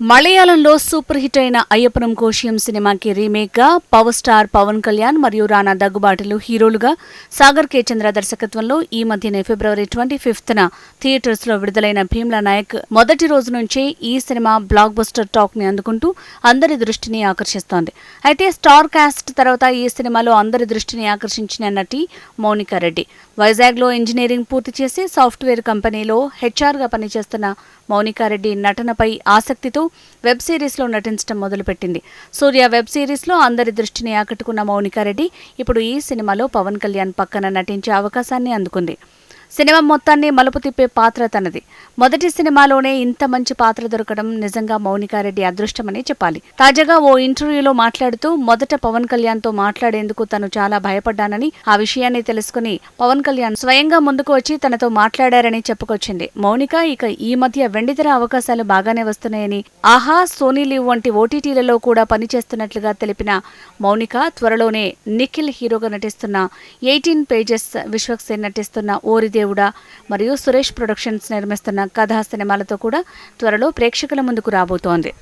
మలయాళంలో super hit అయిన అయ్యప్పనం కోశియం సినిమాకి రీమేక్గా పవర్ స్టార్ పవన్ కళ్యాణ్ మరియు రానా దగ్గుబాటులు హీరోలుగా సాగర్ కే చంద్ర దర్శకత్వంలో ఈ మధ్యనే ఫిబ్రవరి ట్వంటీ ఫిఫ్త్న థియేటర్స్లో విడుదలైన భీమ్లా నాయక్ మొదటి రోజు నుంచే ఈ సినిమా బ్లాక్ బస్టర్ టాక్ని అందుకుంటూ అందరి దృష్టిని ఆకర్షిస్తోంది. అయితే స్టార్ కాస్ట్ తర్వాత ఈ సినిమాలో అందరి దృష్టిని ఆకర్షించిన నటి మౌనికా రెడ్డి. వైజాగ్లో ఇంజనీరింగ్ పూర్తి చేసి సాఫ్ట్వేర్ కంపెనీలో హెచ్ఆర్గా పనిచేస్తున్న మౌనికారెడ్డి నటనపై ఆసక్తితో వెబ్ సిరీస్లో నటించడం మొదలుపెట్టింది. సూర్య వెబ్ సిరీస్లో అందరి దృష్టిని ఆకట్టుకున్న మౌనికారెడ్డి ఇప్పుడు ఈ సినిమాలో పవన్ కళ్యాణ్ పక్కన నటించే అవకాశాన్ని అందుకుంది. సినిమా మొత్తాన్ని మలుపు తిప్పే పాత్ర తనది. మొదటి సినిమాలోనే ఇంత మంచి పాత్ర దొరకడం నిజంగా మౌనికారెడ్డి అదృష్టమని చెప్పాలి. తాజాగా ఓ ఇంటర్వ్యూలో మాట్లాడుతూ మొదట పవన్ కళ్యాణ్తో మాట్లాడేందుకు తను చాలా భయపడ్డానని ఆ విషయాన్ని తెలుసుకుని పవన్ కళ్యాణ్ స్వయంగా ముందుకు వచ్చి తనతో మాట్లాడారని చెప్పుకొచ్చింది. మౌనిక ఇక ఈ మధ్య వెండితెర అవకాశాలు బాగానే వస్తున్నాయని ఆహా సోనీ లివ్ వంటి ఓటీటీలలో కూడా పనిచేస్తున్నట్లుగా తెలిపిన మౌనిక త్వరలోనే నిఖిల్ హీరోగా నటిస్తున్న ఎయిటీన్ పేజెస్ విశ్వక్సేన్ నటిస్తున్న ఓరిది దేవుడా. మరియు సురేష్ ప్రొడక్షన్స్ నిర్మిస్తున్న కథా సినిమాలతో కూడా త్వరలో ప్రేక్షకుల ముందుకు రాబోతోంది.